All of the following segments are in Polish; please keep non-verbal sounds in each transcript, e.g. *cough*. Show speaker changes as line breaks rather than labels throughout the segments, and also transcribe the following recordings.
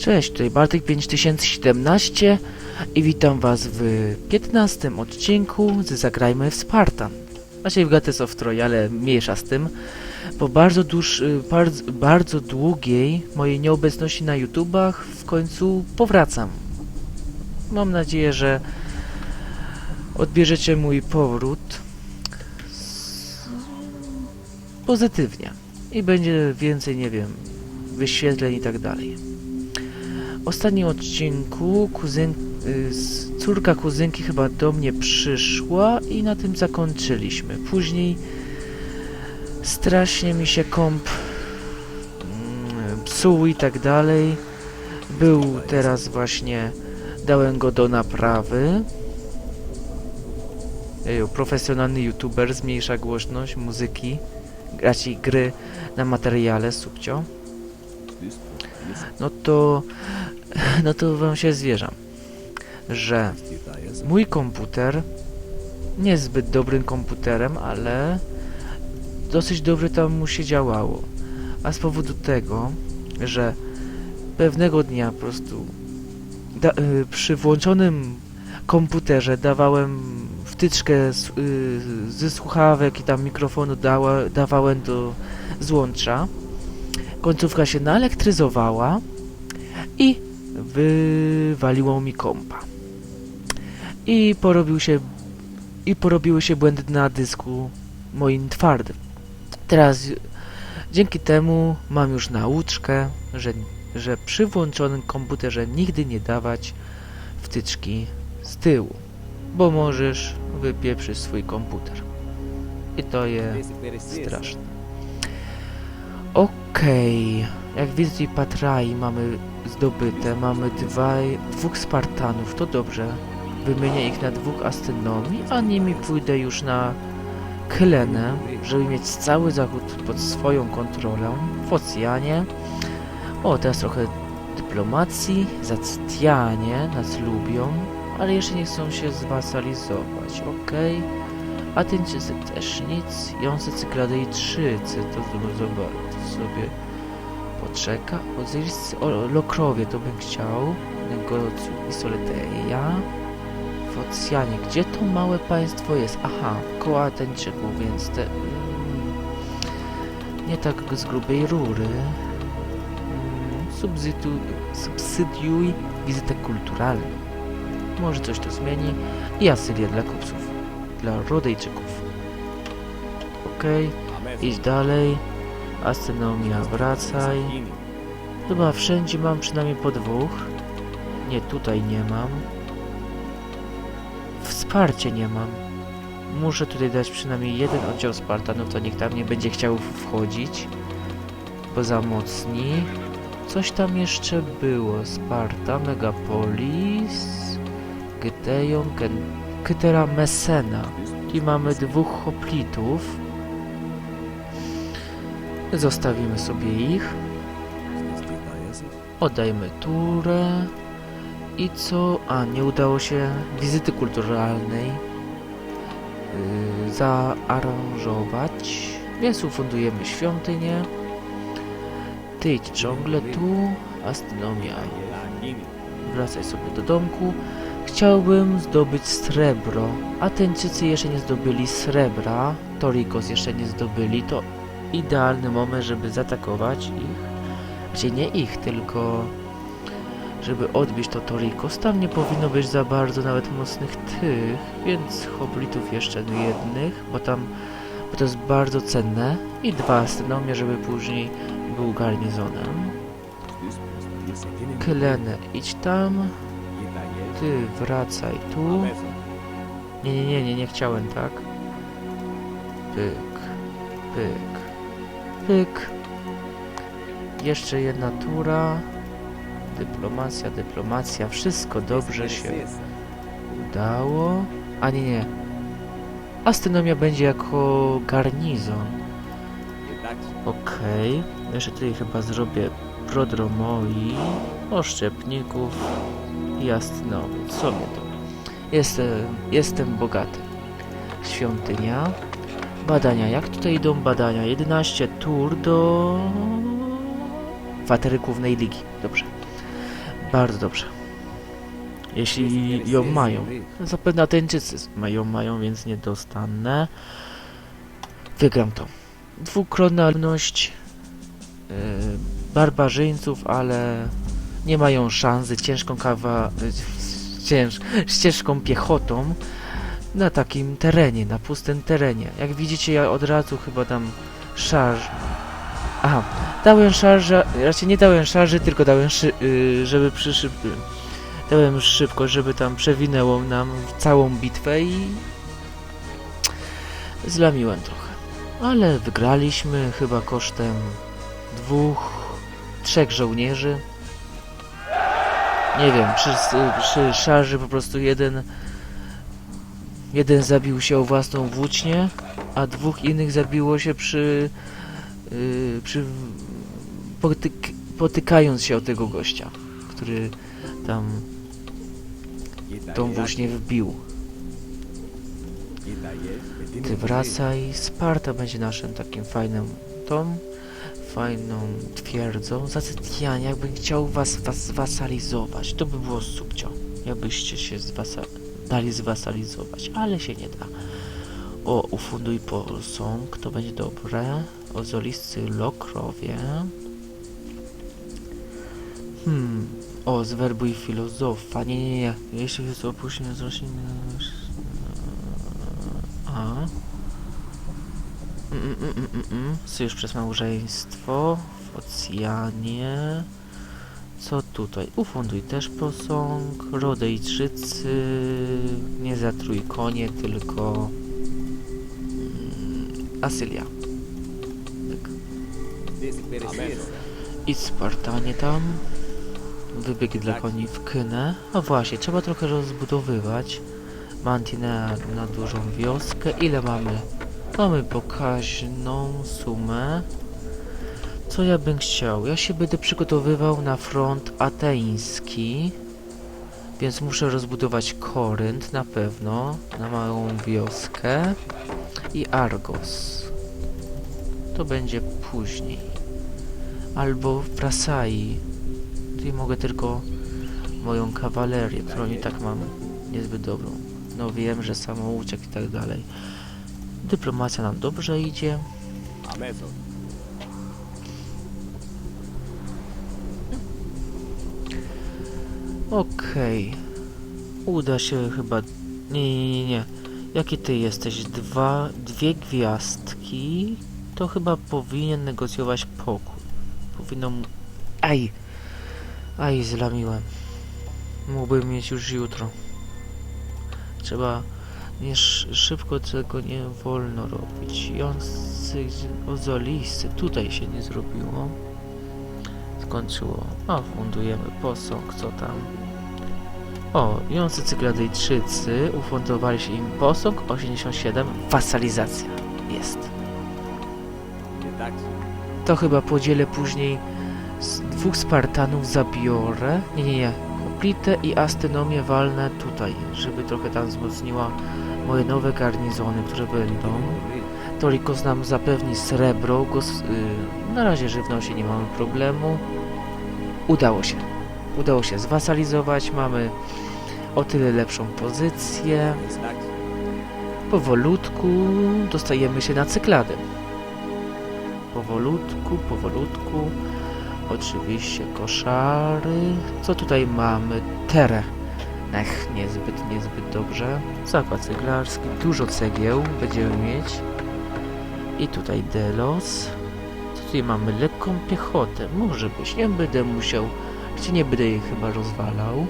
Cześć, tutaj Bartek 5017 i witam was w 15 odcinku z Zagrajmy w Spartan. Znaczy w Gates of Troy, ale mniejsza z tym. Po bardzo, dłuż, y, bardzo, bardzo długiej mojej nieobecności na YouTubach w końcu powracam. Mam nadzieję, że odbierzecie mój powrót pozytywnie i będzie więcej, nie wiem, wyświetleń i tak dalej. Ostatnim odcinku kuzyn, y, córka kuzynki chyba do mnie przyszła i na tym zakończyliśmy. Później strasznie mi się komp mm, psuł i tak dalej. Był teraz właśnie, dałem go do naprawy. Ejo, profesjonalny youtuber zmniejsza głośność muzyki, raczej gry na materiale, subcio. No to, *laughs* no to wam się zwierzam, że mój komputer nie jest zbyt dobrym komputerem, ale dosyć dobrze tam mu się działało. A z powodu tego, że pewnego dnia po prostu da, y, przy włączonym komputerze dawałem wtyczkę z, y, ze słuchawek i tam mikrofonu dała, dawałem do złącza. Końcówka się naelektryzowała i wywaliło mi kompa. I porobił się i porobiły się błędy na dysku moim twardym. Teraz dzięki temu mam już nauczkę, że, że przy włączonym komputerze nigdy nie dawać wtyczki z tyłu, bo możesz wypieprzyć swój komputer. I to jest straszne. Okej, jak widzę tutaj Patrai mamy zdobyte, mamy dwaj, dwóch Spartanów, to dobrze. Wymienię ich na dwóch astronomii, a nimi pójdę już na Kylenę, żeby mieć cały zachód pod swoją kontrolą w oceanie. O, teraz trochę dyplomacji, Zactianie nas lubią, ale jeszcze nie chcą się zwasalizować, okej. Ateńczycy też nic, Jąscy Cykladyjczycy, to znowu zobaczyć sobie poczeka. Ozyriscy, o, Lokrowie to bym chciał, Negocju i Soleteja. W Oceanie, gdzie to małe państwo jest? Aha, koło Ateńczyków, więc te... Mm, nie tak z grubej rury. Mm, subsydiuj, subsydiuj wizytę kulturalną. Może coś to zmieni. I Asylia dla kupców dla Rodejczyków. Okej, idź dalej. Astronomia, wracaj. Chyba wszędzie mam przynajmniej po dwóch. Nie, tutaj nie mam. Wsparcie nie mam. Muszę tutaj dać przynajmniej jeden oddział Spartanów, to nikt tam nie będzie chciał wchodzić. Bo za mocni. Coś tam jeszcze było. Sparta, Megapolis, Gedeon, Ken Kytera Messena. I mamy dwóch hoplitów. Zostawimy sobie ich. Oddajmy turę. I co? A, nie udało się wizyty kulturalnej yy, zaaranżować. Więc ufundujemy świątynię. Ty idź ciągle tu. Astronomia. Wracaj sobie do domku. Chciałbym zdobyć srebro. Ateńczycy jeszcze nie zdobyli srebra. Torikos jeszcze nie zdobyli. To idealny moment, żeby zaatakować ich. Gdzie nie ich, tylko żeby odbić to Torikos. Tam nie powinno być za bardzo nawet mocnych tych, więc hoplitów jeszcze jednych, bo tam bo to jest bardzo cenne. I dwa astronomie, żeby później był garnizonem. Kylene, idź tam. Ty wracaj tu. Nie, nie, nie, nie, nie chciałem, tak? Pyk, pyk, pyk. Jeszcze jedna tura. Dyplomacja, dyplomacja. Wszystko dobrze się udało. A nie, nie. Astronomia będzie jako garnizon. Okej. Jeszcze tutaj chyba zrobię prodromoi, oszczepników i astronomii. Co mnie to? Jestem bogaty. Świątynia. Badania. Jak tutaj idą badania? 11 tur do... Watery Głównej Ligi. Dobrze. Bardzo dobrze. Jeśli ją mają. Zapewne Ateńczycy mają, mają, więc nie dostanę. Wygram to. Dwukrotność yy, barbarzyńców, ale nie mają szansy ciężką kawa... y, Cięż, z ciężką piechotą na takim terenie, na pustym terenie. Jak widzicie, ja od razu chyba dam szarż. Aha, dałem szarża, raczej nie dałem szarży, tylko dałem szy, yy, żeby przyszyb... Dałem szybko, żeby tam przewinęło nam całą bitwę i... Zlamiłem trochę. Ale wygraliśmy chyba kosztem dwóch, trzech żołnierzy. Nie wiem, przy, przy szarży po prostu jeden jeden zabił się o własną włócznię, a dwóch innych zabiło się przy yy, przy potyk, potykając się o tego gościa, który tam tą włócznię wbił. Ty wracaj, Sparta będzie naszym takim fajnym tą fajną twierdzą. Zacytianie, jakbym chciał was, was wasalizować, to by było subcio. Jakbyście się zwasa dali zwasalizować, ale się nie da. O, ufunduj posąg, to będzie dobre. O, zoliscy lokrowie. Hmm. O, zwerbuj filozofa. Nie, nie, nie. Jeśli jest opuszczenie z roślin... A. Mm, mm, mm, mm, mm. Sojusz przez małżeństwo w Oceanie. Co tutaj? Ufunduj też posąg. Rodejczycy. Nie zatrój konie, tylko... Mm, Asylia. Tak. I Spartanie tam. Wybieg dla koni w Kynę. A właśnie, trzeba trochę rozbudowywać. Mantinea na dużą wioskę. Ile mamy? Mamy pokaźną sumę. Co ja bym chciał? Ja się będę przygotowywał na front ateński. Więc muszę rozbudować Korynt na pewno. Na małą wioskę. I Argos. To będzie później. Albo Prasai. Tutaj mogę tylko moją kawalerię, którą i tak mam niezbyt dobrą. No wiem, że samouciek i tak dalej. Dyplomacja nam dobrze idzie. Okej. Uda się chyba... Nie, nie, nie, nie. Jakie ty jesteś? Dwa... Dwie gwiazdki? To chyba powinien negocjować pokój. Powinno. Aj! Aj, zlamiłem. Mógłbym mieć już jutro. Trzeba... Nie sz szybko tego nie wolno robić. Jący ozolisty. Tutaj się nie zrobiło. Skończyło. A, fundujemy posąg, co tam. O, jący cykladejczycy. Ufundowali się im posąg 87. Wasalizacja. Jest. To chyba podzielę później z dwóch Spartanów zabiorę. Nie, nie, nie. Hoplitę i Astynomię walnę tutaj, żeby trochę tam wzmocniła moje nowe garnizony, które będą. Tolikos nam zapewni srebro, gos, yy, na razie żywności nie mamy problemu. Udało się. Udało się zwasalizować, mamy o tyle lepszą pozycję. Powolutku dostajemy się na cykladę. Powolutku, powolutku. Oczywiście koszary. Co tutaj mamy? Tere. Ech, niezbyt, niezbyt dobrze. Zakład ceglarski, dużo cegieł będziemy mieć. I tutaj Delos. Tutaj mamy? Lekką piechotę. Może być. Nie będę musiał... Gdzie nie będę jej chyba rozwalał.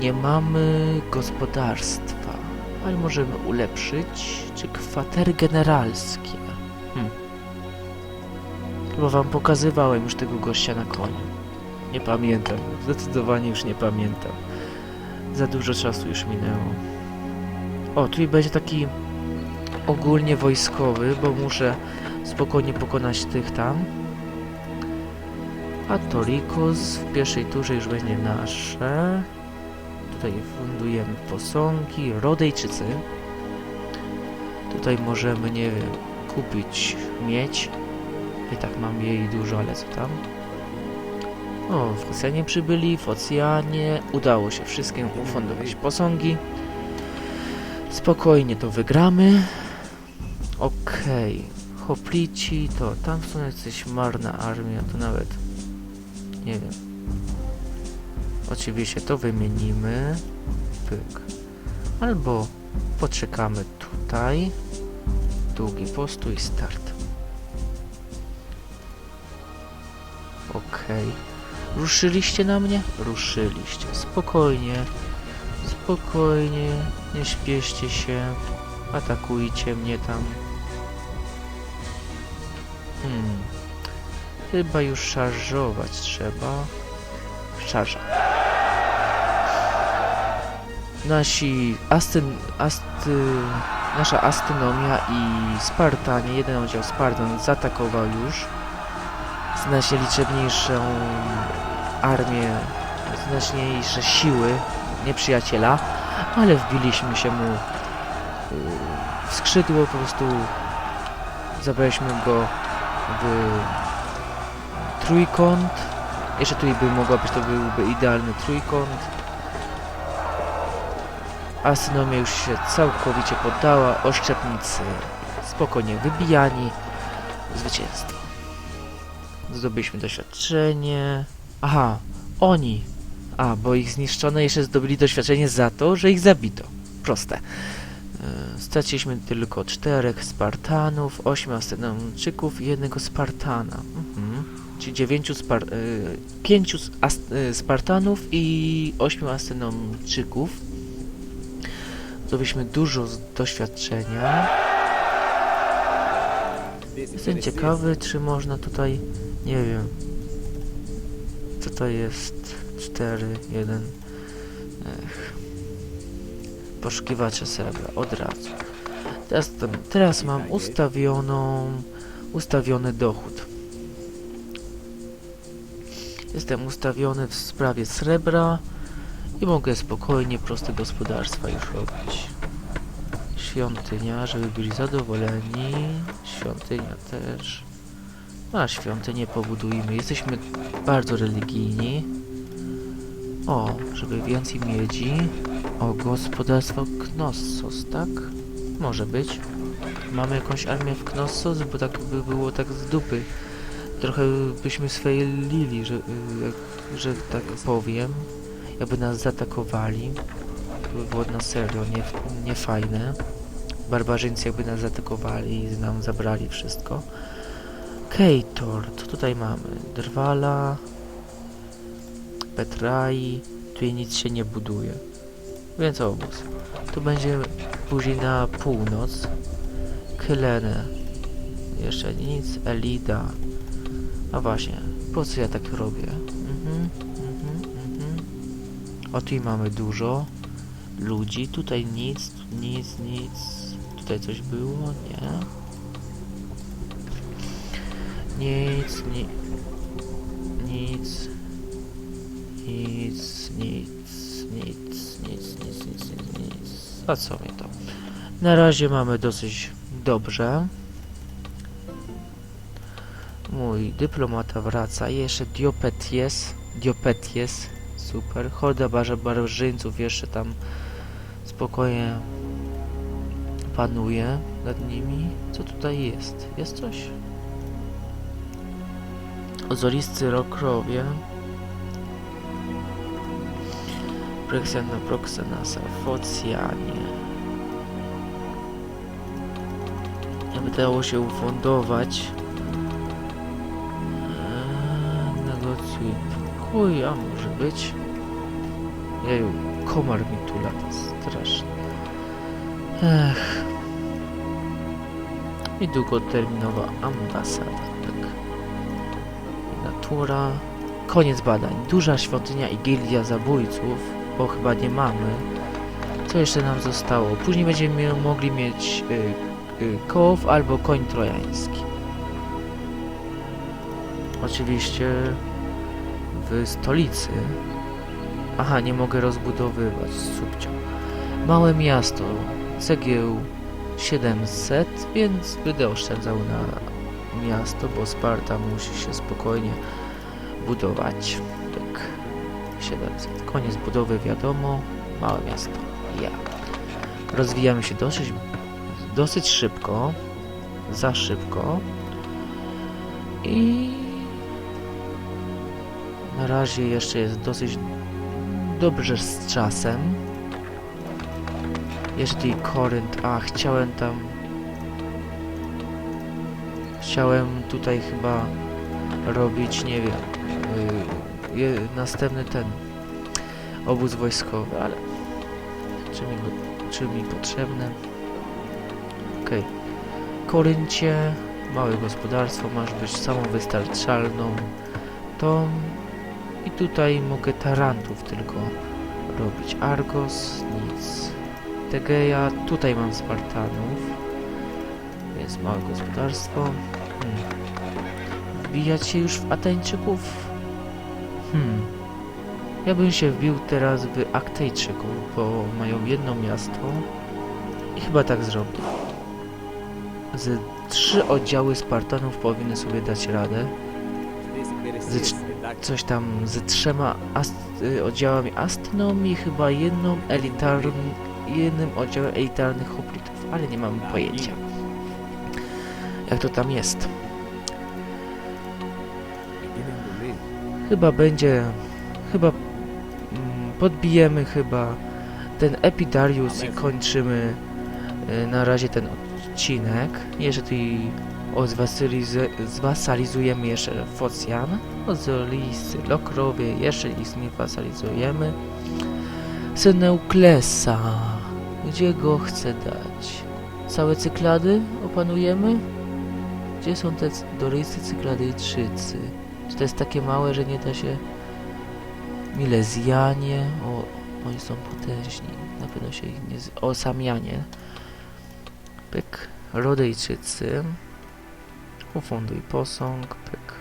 Nie mamy gospodarstwa. Ale możemy ulepszyć. Czy kwatery generalskie? Hmm. Chyba wam pokazywałem już tego gościa na koniu. Nie pamiętam. Zdecydowanie już nie pamiętam. Za dużo czasu już minęło. O, tu będzie taki ogólnie wojskowy, bo muszę spokojnie pokonać tych tam. A Torikos w pierwszej turze już będzie nasze. Tutaj fundujemy posągi, Rodejczycy. Tutaj możemy, nie wiem, kupić miedź. I tak mam jej dużo, ale co tam? O, w Oceanie przybyli, w Oceanie udało się wszystkim ufundować posągi. Spokojnie to wygramy. Okej. Hoplici to tam są jakaś marna armia, to nawet nie wiem. Oczywiście to wymienimy. Pyk. Albo poczekamy tutaj. Długi postój, start. Okej. Ruszyliście na mnie? Ruszyliście. Spokojnie. Spokojnie. Nie śpieszcie się. Atakujcie mnie tam. Hmm. Chyba już szarżować trzeba. Szarża. Nasi astyn, asty, nasza astynomia i Spartanie, jeden oddział Spartan zaatakował już znacznie liczebniejszą armię, znaczniejsze siły nieprzyjaciela, ale wbiliśmy się mu y, w skrzydło, po prostu zabraliśmy go w trójkąt. Jeszcze tutaj by mogła być, to byłby idealny trójkąt. Asynomia już się całkowicie poddała, oszczepnicy spokojnie wybijani. Zwycięstwo. Zdobyliśmy doświadczenie. Aha, oni. A, bo ich zniszczono, jeszcze zdobyli doświadczenie za to, że ich zabito. Proste. E, Straciliśmy tylko czterech Spartanów, ośmiu Astynomczyków i jednego Spartana. Mhm. Czyli dziewięciu Spar e, pięciu e, Spartanów i ośmiu Astynomczyków. Zdobyliśmy dużo doświadczenia. Jestem ciekawy, czy można tutaj, nie wiem, co to jest 4, 1, ech, poszukiwacze srebra, od razu. Teraz, teraz mam ustawioną, ustawiony dochód. Jestem ustawiony w sprawie srebra i mogę spokojnie proste gospodarstwa już robić. Świątynia, żeby byli zadowoleni. Świątynia też. A, świątynię pobudujmy. Jesteśmy bardzo religijni. O, żeby więcej miedzi. O, gospodarstwo Knossos, tak? Może być. Mamy jakąś armię w Knossos, bo tak by było tak z dupy. Trochę byśmy sfailili, że, że tak powiem. Jakby nas zaatakowali. To by było na serio nie, nie fajne. Barbarzyńcy jakby nas zaatakowali i nam zabrali wszystko. Kejtor, co tutaj mamy? Drwala, Petrai, tutaj nic się nie buduje. Więc obóz. Tu będzie później na północ. Kylene. Jeszcze nic. Elida. A właśnie, po co ja tak robię? Mhm, mhm, mhm. O, tutaj mamy dużo ludzi. Tutaj nic, tu nic, nic. Tutaj coś było? Nie. Nic, ni nic. Nic, nic, nic, nic, nic, nic, nic, nic. A co mi to? Na razie mamy dosyć dobrze. Mój dyplomata wraca. Jeszcze Diopeties. Diopeties. Super. Horda barze- barbarzyńców jeszcze tam spokojnie panuje nad nimi. Co tutaj jest? Jest coś? Ozoriscy rokrowie. Preksjana Proxenasa w Oceanie. Jakby dało się ufundować. Eee, negocjuj. Kuj, a może być. Jeju, komar mi tu lata strasznie. Ech. I długoterminowa ambasada, tak. Natura. Koniec badań. Duża świątynia i gildia zabójców, bo chyba nie mamy. Co jeszcze nam zostało? Później będziemy mogli mieć y, y, albo koń trojański. Oczywiście w stolicy. Aha, nie mogę rozbudowywać. Subcio. Małe miasto. Cegieł 700, więc będę oszczędzał na miasto, bo Sparta musi się spokojnie budować. Tak. 700. Koniec budowy, wiadomo. Małe miasto. Ja. Rozwijamy się dosyć, dosyć szybko. Za szybko. I na razie jeszcze jest dosyć dobrze z czasem. Jeżeli Korynt... A, chciałem tam... Chciałem tutaj chyba robić, nie wiem, je, następny ten obóz wojskowy, ale czy mi, go- czy mi potrzebne? Okej. Koryncie, małe gospodarstwo, masz być samowystarczalną tą i tutaj mogę tarantów tylko robić. Argos, nic. Tegeja, tutaj mam Spartanów. Jest małe gospodarstwo. Hmm. Wbijać się już w Ateńczyków? Hmm. Ja bym się wbił teraz w Aktejczyków, bo mają jedno miasto. I chyba tak zrobię. Z trzy oddziały Spartanów powinny sobie dać radę.
Ze
Coś tam z trzema ast y, oddziałami astronomii, chyba jedną elitarn jednym oddziałem elitarnych hoplitów, ale nie mam pojęcia. Jak to tam jest? Chyba będzie, chyba mm, podbijemy chyba ten Epidarius i kończymy y, na razie ten odcinek. Jeżeli ozwasylize- zwasalizujemy jeszcze Focjan, Ozolisy, Lokrowie, jeszcze ich nie wasalizujemy. Syneuklesa, gdzie go chcę dać? Całe cyklady opanujemy? Gdzie są te dorysy, cykladyjczycy? Czy to jest takie małe, że nie da się... Milezjanie, o, oni są potężni, na pewno się ich nie... Z... O, Samianie. Pyk. Rodejczycy. Ufunduj posąg, pyk.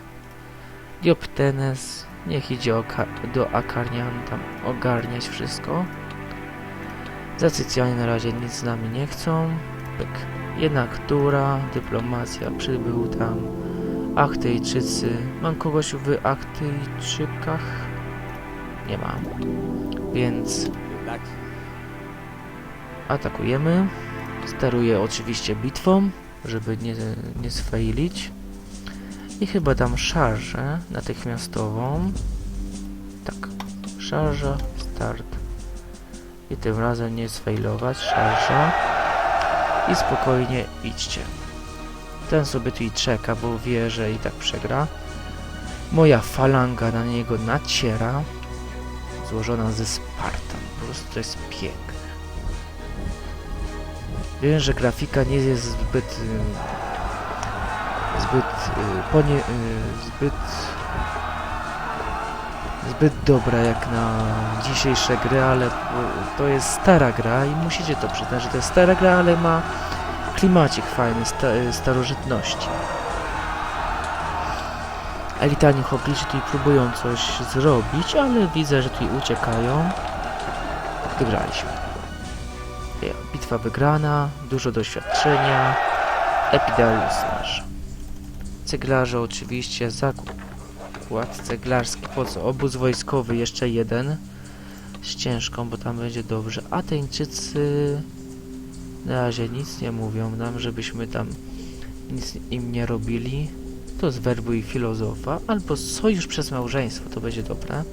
Dioptenes, niech idzie do Akarnian tam ogarniać wszystko. Zacycjanie na razie nic z nami nie chcą. Pyk. Jedna która, dyplomacja, przybył tam. Aktejczycy. Mam kogoś w Aktejczykach? Nie mam. Więc atakujemy. Steruję oczywiście bitwą, żeby nie, nie sfailić. I chyba dam szarżę natychmiastową. Tak, szarża, start. I tym razem nie sfailować, szarża. I spokojnie idźcie. Ten sobie tu i czeka, bo wie, że i tak przegra. Moja falanga na niego naciera. Złożona ze Spartan. Po prostu to jest piękne. Wiem, że grafika nie jest zbyt... y, zbyt... y, ponie... y, zbyt... zbyt dobra jak na dzisiejsze gry, ale to jest stara gra i musicie to przyznać, że to jest stara gra, ale ma klimacik fajny, sta, starożytności. Elitarni hopliczy tutaj próbują coś zrobić, ale widzę, że tutaj uciekają. Wygraliśmy. Bitwa wygrana, dużo doświadczenia. Epidarius nasz. Ceglarze oczywiście, zakład ceglarski, po co? Obóz wojskowy, jeszcze jeden. Z ciężką, bo tam będzie dobrze. Ateńczycy na razie nic nie mówią nam, żebyśmy tam nic im nie robili. To zwerbuj filozofa, albo sojusz przez małżeństwo, to będzie dobre.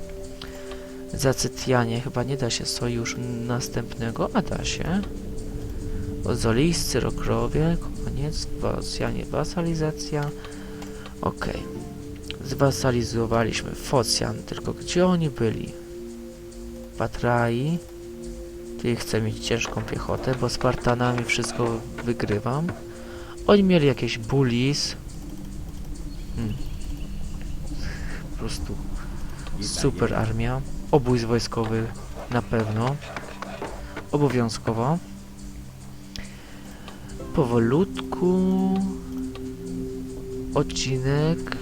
Zacytianie chyba nie da się sojusz następnego, a da się. Ozoliscy, Rokrowie, koniec, Wasjanie, wasalizacja. Okej. Zwasalizowaliśmy Focjan, tylko gdzie oni byli? Patrai. Tutaj chcę mieć ciężką piechotę, bo Spartanami wszystko wygrywam. Oni mieli jakieś bullies. Hmm. Po prostu super armia. Obóz wojskowy na pewno. Obowiązkowo. Powolutku. Odcinek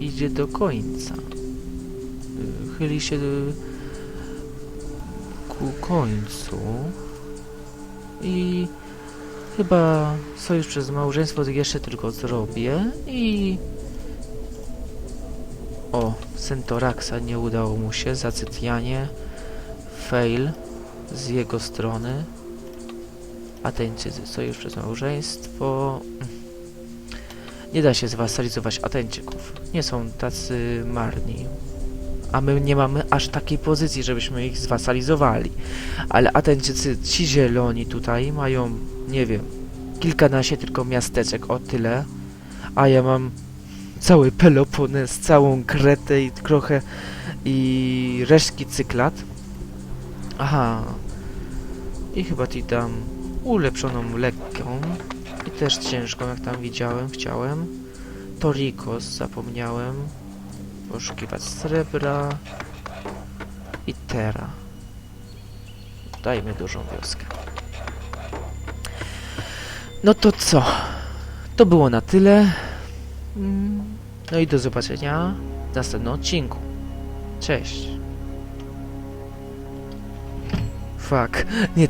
idzie do końca. Chyli się y, ku końcu. I chyba sojusz przez małżeństwo jeszcze tylko zrobię i O, Centoraxa nie udało mu się, Zacytianie. Fail z jego strony. Ateńczycy, sojusz przez małżeństwo. Nie da się zwasalizować Ateńczyków. Nie są tacy marni. A my nie mamy aż takiej pozycji, żebyśmy ich zwasalizowali. Ale Ateńczycy, ci zieloni tutaj mają, nie wiem, kilkanaście tylko miasteczek, o tyle. A ja mam cały Pelopones, całą Kretę i trochę i resztki Cyklat. Aha. I chyba ci dam ulepszoną lekką i też ciężką, jak tam widziałem, chciałem. Torikos zapomniałem. Poszukiwać srebra. I Tera. Dajmy dużą wioskę. No to co? To było na tyle. No i do zobaczenia w następnym odcinku. Cześć. Fuck, nie